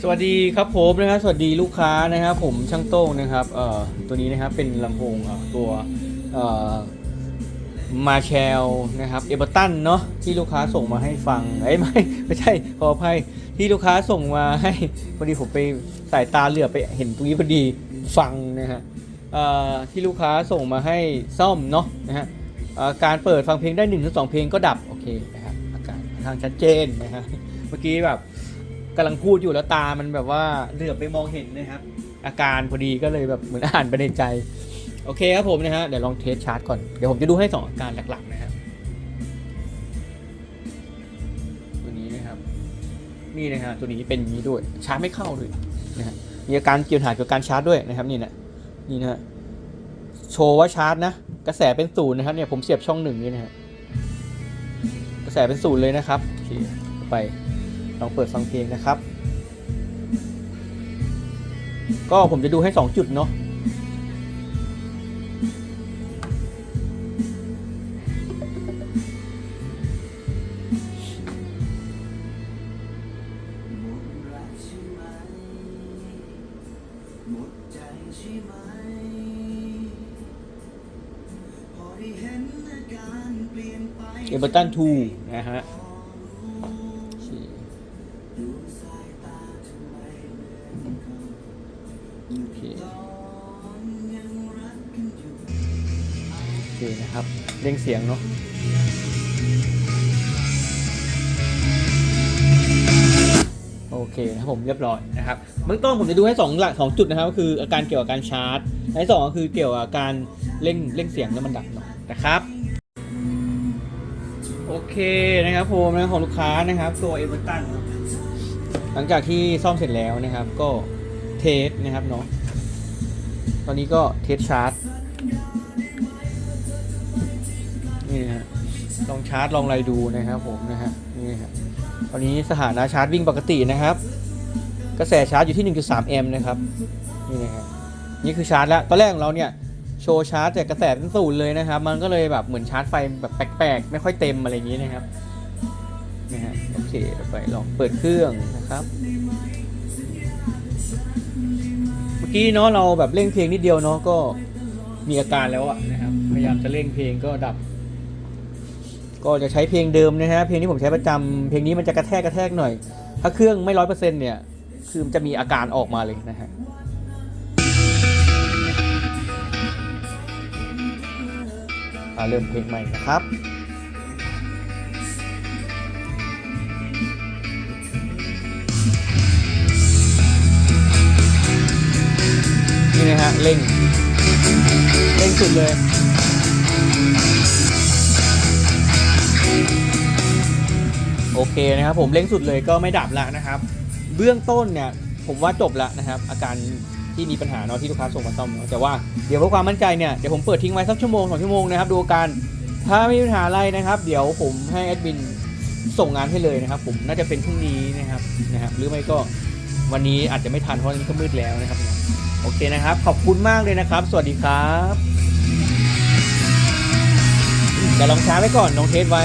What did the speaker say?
สวัสดีครับผมนะครับสวัสดีลูกค้านะครับผมช่างโต้งนะครับเอ่อตัวนี้นะครับเป็นลำโพงเอ่อตัวเอ่อมาแชลนะครับเอเบอร์ตันเนาะที่ลูกค้าส่งมาให้ฟังเอ้ยไม่ไม่ใช่ขออภัยที่ลูกค้าส่งมาให้พอดีผมไปสายตาเหลือบไปเห็นตรงนี้พอดีฟังนะฮะเอ่อที่ลูกค้าส่งมาให้ซ่อมเนาะนะฮะการเปิดฟังเพลงได้1นึถึงสเพลงก็ดับโอเคนะครับอาการค่อนข้างชัดเจนนะฮะเมื่อกี้แบบำลังพูดอยู่แล้วตามันแบบว่าเหลือบไปมองเห็นนะครับ อาการพอดีก็เลยแบบเหมือนอ่านไปในใจ โอเคครับผมนะฮะเดี๋ยวลองเทสชาร์จก่อน เดี๋ยวผมจะดูให้สองอาการหลักๆนะครับตัวนี้นะครับ นี่นะฮะตัวนี้เป็นนี้ด้วยชาร์จไม่เข้าเลยนะฮะมีอาการเกี่ยวหาเกี่ยวกับการชาร์จด้วยนะครับนี่นะนี่นะฮะโชว์ว่าชาร์จนะกระแสเป็นศูนย์นะครับเนี่ยผมเสียบช่องหนึ่งนี่นะฮะกระแสเป็นศูนย์เลยนะครับโอเคไป ลองเปิดฟังเพลงนะครับ ก็ผมจะดูให้ 2 จุดเนาะหมดรักใช่ไหมหมดใจใช่ไหมพอได้เห็นอาการเปลี่ยนไปเอเบอร์ตันทูนะฮะ โอเคนยังรักกันอยู่โอเคนะครับเร่งเสียงเนาะโอเคนะครับผมเรียบร้อยนะครับเบื้องต้นผมจะดูให้สองหลักสองจุดนะครับก็คืออาการเกี่ยวกับการชาร์จและสองก็คือเกี่ยวกับการเร่งเร่งเสียงแล้วมันดับเนาะนะครับโอเคนะครับผมนะของลูกค้านะครับตัวเอเวอร์ตัน หลังจากที่ซ่อมเสร็จแล้วนะครับ ก็เทสนะครับเนาะตอนนี้ก็เทสชาร์จนี่ฮะลองชาร์จลองอะไรดูนะครับผมนะฮะนี่ฮะตอนนี้สถานะชาร์จวิ่งปกตินะครับ กระแสชาร์จอยู่ที่ 1.3 แอมป์นะครับนี่นะฮะนี่คือชาร์จแล้วตอนแรกของเราเนี่ยโชว์ชาร์จแต่กระแสเป็นศูนย์เลยนะครับ มันก็เลยแบบเหมือนชาร์จไฟแบบแปลกๆ ไม่ค่อยเต็มอะไรอย่างนี้นะครับ นะฮะโอเคไปลองเปิดเครื่องนะครับ เมื่อกี้เนาะเราแบบเร่งเพลงนิดเดียวเนาะก็มีอาการแล้วอะนะครับพยายามจะเร่งเพลงก็ดับ ก็จะใช้เพลงเดิมนะฮะเพลงที่ผมใช้ประจำเพลงนี้มันจะกระแทกกระแทกหน่อย ถ้าเครื่องไม่ร้อยเปอร์เซ็นต์เนี่ย คือมันจะมีอาการออกมาเลยนะฮะอ่าเริ่มเพลงใหม่นะครับ นี่ฮะเร่งเร่งสุดเลยโอเคนะครับผมเร่งสุดเลยก็ไม่ดับล้วนะครับ เบื้องต้นเนี่ยผมว่าจบแล้วนะครับ อาการที่มีปัญหาเนาะที่ลูกค้าส่งมาซ่อมเนาะแต่ว่าเดี๋ยวเพื่อความมั่นใจเนี่ยเดี๋ยวผมเปิดทิ้งไว้สักชั่วโมงสองชั่วโมงนะครับดูอาการถ้าไม่มีปัญหาอะไรนะครับ เดี๋ยวผมให้แอดมินส่งงานให้เลยนะครับ ผมน่าจะเป็นพรุ่งนี้นะครับนะครับหรือไม่ก็วันนี้อาจจะไม่ทันเพราะวันนี้ก็มืดแล้วนะครับ โอเคนะครับ ขอบคุณมากเลยนะครับ สวัสดีครับแต่ลองช้าไว้ก่อนลองเทสไว้